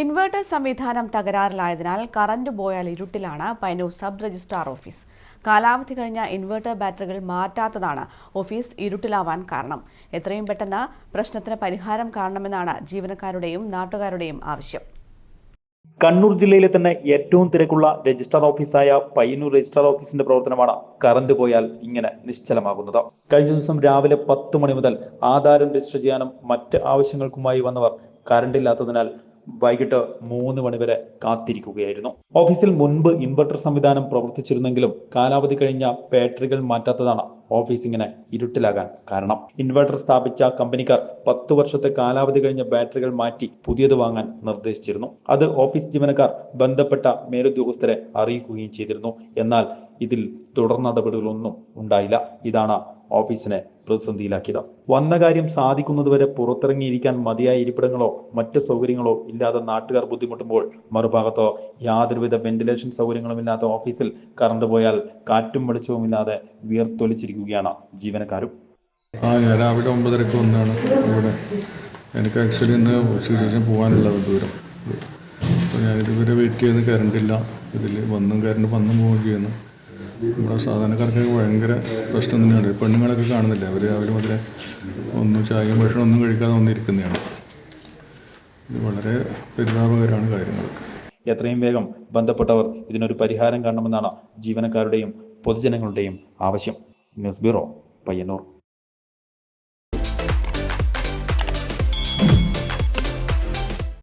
Inverter സംവിധാനം തകരാറിലായതിനാൽ current പോയാൽ ഇരുട്ടിലാണ് പൈനൂർ സബ് രജിസ്ട്രാർ ഓഫീസ്. കാലാവധി കഴിഞ്ഞ ഇൻവേർട്ടർ ബാറ്ററികൾ മാറ്റാത്തതാണ് ഓഫീസ് ഇരുട്ടിലാവാൻ കാരണം. എത്രയും പെട്ടെന്ന് പ്രശ്നത്തിന് പരിഹാരം കാണണമെന്നാണ് ജീവനക്കാരുടെയും നാട്ടുകാരുടെയും ആവശ്യം. കണ്ണൂർ ജില്ലയിലെ തന്നെ ഏറ്റവും തിരക്കുള്ള രജിസ്ട്രാർ ഓഫീസായ പയ്യന്നൂർ രജിസ്ട്രാർ ഓഫീസിന്റെ പ്രവർത്തനമാണ് കറണ്ട് പോയാൽ ഇങ്ങനെ നിശ്ചലമാകുന്നത്. കഴിഞ്ഞ ദിവസം രാവിലെ പത്ത് മണി മുതൽ ആധാരം രജിസ്റ്റർ ചെയ്യാനും മറ്റ് ആവശ്യങ്ങൾക്കുമായി വന്നവർ കറണ്ട് ഇല്ലാത്തതിനാൽ വൈകിട്ട് മൂന്ന് മണിവരെ കാത്തിരിക്കുകയായിരുന്നു. ഓഫീസിൽ മുൻപ് ഇൻവെർട്ടർ സംവിധാനം പ്രവർത്തിച്ചിരുന്നെങ്കിലും കാലാവധി കഴിഞ്ഞ ബാറ്ററികൾ മാറ്റാത്തതാണ് ഓഫീസിങ്ങിന് ഇരുട്ടിലാകാൻ കാരണം. ഇൻവെർട്ടർ സ്ഥാപിച്ച കമ്പനിക്കാർ പത്ത് വർഷത്തെ കാലാവധി കഴിഞ്ഞ ബാറ്ററികൾ മാറ്റി പുതിയത് വാങ്ങാൻ നിർദ്ദേശിച്ചിരുന്നു. അത് ഓഫീസ് ജീവനക്കാർ ബന്ധപ്പെട്ട മേലുദ്യോഗസ്ഥരെ അറിയിക്കുകയും ചെയ്തിരുന്നു. എന്നാൽ ഇതിൽ തുടർ നടപടികളൊന്നും ഉണ്ടായില്ല. ഇതാണ് ഓഫീസിനെ പ്രതിസന്ധിയിലാക്കിയത്. വന്ന കാര്യം സാധിക്കുന്നതുവരെ പുറത്തിറങ്ങിയിരിക്കാൻ മതിയായ ഇരിപ്പിടങ്ങളോ മറ്റ് സൗകര്യങ്ങളോ ഇല്ലാതെ നാട്ടുകാർ ബുദ്ധിമുട്ടുമ്പോൾ മറുഭാഗത്തോ യാതൊരുവിധ വെന്റിലേഷൻ സൗകര്യങ്ങളും ഇല്ലാത്ത ഓഫീസിൽ കറണ്ട് പോയാൽ കാറ്റും വെളിച്ചവും ഇല്ലാതെ വിയർത്തൊലിച്ചിരിക്കുകയാണ് ജീവനക്കാരും. ആ ഞാൻ രാവിലെ ഒമ്പതരക്ക് വന്നാണ് ഇവിടെ. എനിക്ക് ആക്ച്വലി ഇന്ന് ഉച്ചയ്ക്ക് പോകാനുള്ളത് പോകാനുള്ള ദൂരം. അപ്പോൾ ഞാനിതുവരെ വെയിറ്റ് ചെയ്യുന്ന കറണ്ടില്ല. ഇതിൽ വന്നും കറണ്ട് വന്നും പോവുകയും ചെയ്യുന്നു. നമ്മുടെ സാധാരണക്കാർക്കൊക്കെ ഭയങ്കര പ്രശ്നം തന്നെയാണ്. പെണ്ണുങ്ങളൊക്കെ കാണുന്നില്ല? അവർ രാവിലെ മുതലെ ഒന്നും ചായയും ഭക്ഷണം ഒന്നും കഴിക്കാതെ വന്നിരിക്കുന്നതാണ്. ഇത് വളരെ പരിതാപകരമാണ് കാര്യങ്ങളൊക്കെ എത്രയും വേഗം ബന്ധപ്പെട്ടവർ ഇതിനൊരു പരിഹാരം കാണണമെന്നാണ് ജീവനക്കാരുടെയും പൊതുജനങ്ങളുടെയും ആവശ്യം. News bureau Payyanur.